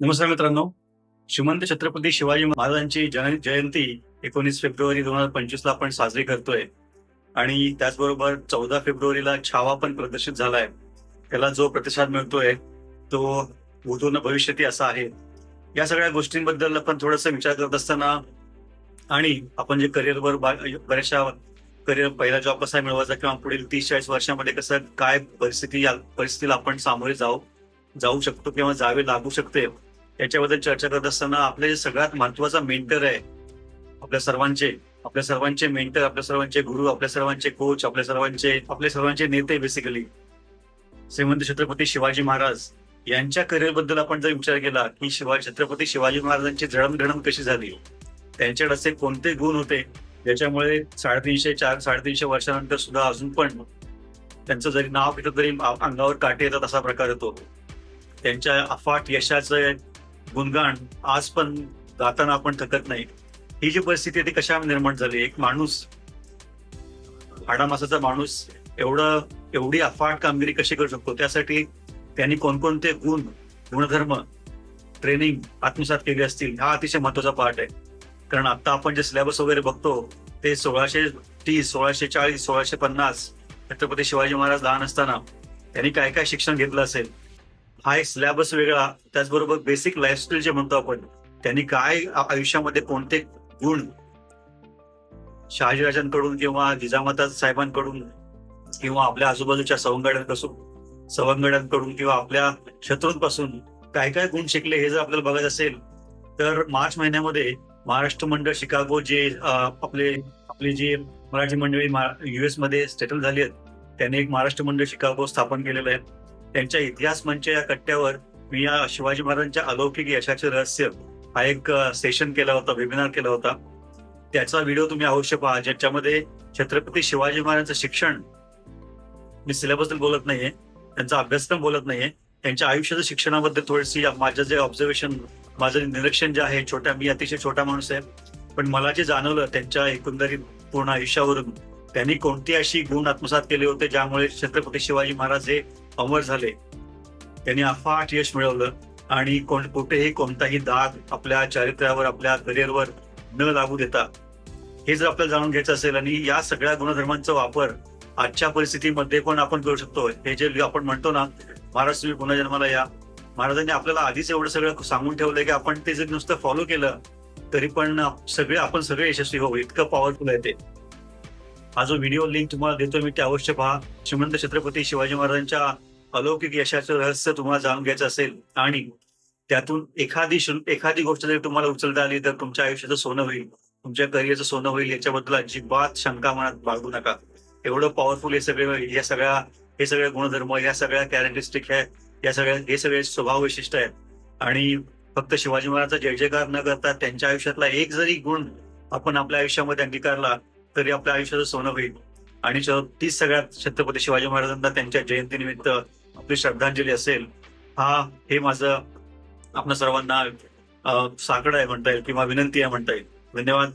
नमस्कार मित्रांनो. श्रीमंत छत्रपती शिवाजी महाराजांची जन जयंती एकोणीस फेब्रुवारी दोन हजार पंचवीस ला आपण साजरी करतोय. आणि त्याचबरोबर चौदा फेब्रुवारीला छावा पण प्रदर्शित झालाय. त्याला जो प्रतिसाद मिळतोय तो उदून भविष्यती असा आहे. या सगळ्या गोष्टींबद्दल आपण थोडंसं विचार करत असताना आणि आपण जे करिअरवर बऱ्याचशा करिअर पहिला जॉब कसा मिळवायचा किंवा पुढील तीस चाळीस वर्षामध्ये कसं काय परिस्थिती या परिस्थितीला आपण सामोरे जाऊ जाऊ शकतो किंवा जावे लागू शकते. याच्याबद्दल चर्चा करत असताना आपले जे सगळ्यात महत्त्वाचा मेंटर आहे आपल्या सर्वांचे आपल्या सर्वांचे मेंटर आपल्या सर्वांचे गुरु आपल्या सर्वांचे कोच आपल्या सर्वांचे आपले सर्वांचे नेते बेसिकली श्रीमंत छत्रपती शिवाजी महाराज यांच्या करिअरबद्दल आपण जर विचार केला की शिवाजी छत्रपती शिवाजी महाराजांची जडणघडण कशी झाली? त्यांच्याकडे असे कोणते गुण होते? ज्याच्यामुळे साडेतीनशे चार साडेतीनशे वर्षानंतर सुद्धा अजून पण त्यांचं जरी नाव घेतलं तरी अंगावर काटे येतात असा प्रकार होतो. त्यांच्या अफाट यशाचं गुणगान आज पण गाताना आपण थकत नाही. ही जी परिस्थिती ती कशा निर्माण झाली? एक माणूस हाडामासाचा माणूस एवढं एवढी अफाट कामगिरी कशी करू शकतो? त्यासाठी त्यांनी कोणकोणते गुण गुणधर्म ट्रेनिंग आत्मसात केली असतील हा अतिशय महत्त्वाचा पार्ट आहे. कारण आता आपण जे सिलेबस वगैरे बघतो ते सोळाशे तीस सोळाशे चाळीस सोळाशे पन्नास छत्रपती शिवाजी महाराज लहान असताना त्यांनी काय काय शिक्षण घेतलं असेल? हा एक सिलेबस वेगळा त्याचबरोबर बेसिक लाईफस्टाईल जे म्हणतो आपण त्यांनी काय आयुष्यामध्ये कोणते गुण शहाजीराजांकडून किंवा जिजामाता साहेबांकडून किंवा आपल्या आजूबाजूच्या सवंगड्यांपासून सवंगड्यांकडून किंवा आपल्या शत्रूंपासून काय काय गुण शिकले हे जर आपल्याला बघायचं असेल तर मार्च महिन्यामध्ये महाराष्ट्र मंडळ शिकागो जे आपले आपली जी मराठी मंडळी युएसमध्ये सेटल झाली आहेत त्यांनी एक महाराष्ट्र मंडळ शिकागो स्थापन केलेलं आहे. त्यांच्या इतिहास मंच या कट्ट्यावर मी या शिवाजी महाराजांच्या अलौकिक यशाचे रहस्य हा एक सेशन केला होता वेबिनार केला होता. त्याचा व्हिडिओ तुम्ही अवश्य पहा ज्याच्यामध्ये छत्रपती शिवाजी महाराजांचं शिक्षण मी सिलेबस बोलत नाहीये त्यांचा अभ्यासक्रम बोलत नाहीये. त्यांच्या आयुष्याच्या शिक्षणाबद्दल थोडीशी माझं जे ऑब्झर्वेशन माझं निरीक्षण जे आहे छोट्या मी अतिशय छोटा माणूस आहे. पण मला जे जाणवलं त्यांच्या एकंदरीत पूर्ण आयुष्यावरून त्यांनी कोणती अशी गुण आत्मसात केले होते ज्यामुळे छत्रपती शिवाजी महाराज हे अमर झाले. त्यांनी अफाट यश मिळवलं आणि कोण कुठेही कोणताही दाग आपल्या चारित्र्यावर आपल्या करिअरवर न लागू देता. हे जर आपल्याला जाणून घ्यायचं असेल आणि या सगळ्या गुणधर्मांचा वापर आजच्या परिस्थितीमध्ये पण आपण करू शकतो हे जे आपण म्हणतो ना महाराज तुम्ही पुन्हा जन्माला या. महाराजांनी आपल्याला आधीच एवढं सगळं सांगून ठेवलंय की आपण ते जर नुसतं फॉलो केलं तरी पण सगळे आपण सगळे यशस्वी होऊ. इतकं पॉवरफुल आहे ते. हा जो व्हिडिओ लिंक तुम्हाला देतो मी ते अवश्य पहा. श्रीमंत छत्रपती शिवाजी महाराजांच्या अलौकिक यशाचं रहस्य तुम्हाला जाणून घ्यायचं असेल आणि त्यातून एखादी शुल्क एखादी गोष्ट जरी तुम्हाला उचलता आली तर तुमच्या आयुष्याचं सोनं होईल. तुमच्या करिअरचं सोनं होईल याच्याबद्दल अजिबात शंका मनात बाळगू नका. एवढं पॉवरफुल हे सगळे या सगळ्या हे सगळे गुणधर्म या सगळ्या कॅरेक्टरिस्टिक आहे या सगळ्या हे सगळे स्वभाव वैशिष्ट्य आहेत. आणि फक्त शिवाजी महाराजचा जय जयकार न करता त्यांच्या आयुष्यातला एक जरी गुण आपण आपल्या आयुष्यामध्ये अंगीकारला तरी आपल्या आयुष्याचं सोनं होईल. आणि तीच सगळ्यात छत्रपती शिवाजी महाराजांना त्यांच्या जयंतीनिमित्त आपली श्रद्धांजली असेल हा हे माझं आपल्या सर्वांना अं, साकडं आहे म्हणता येईल किंवा विनंती आहे म्हणता येईल. धन्यवाद.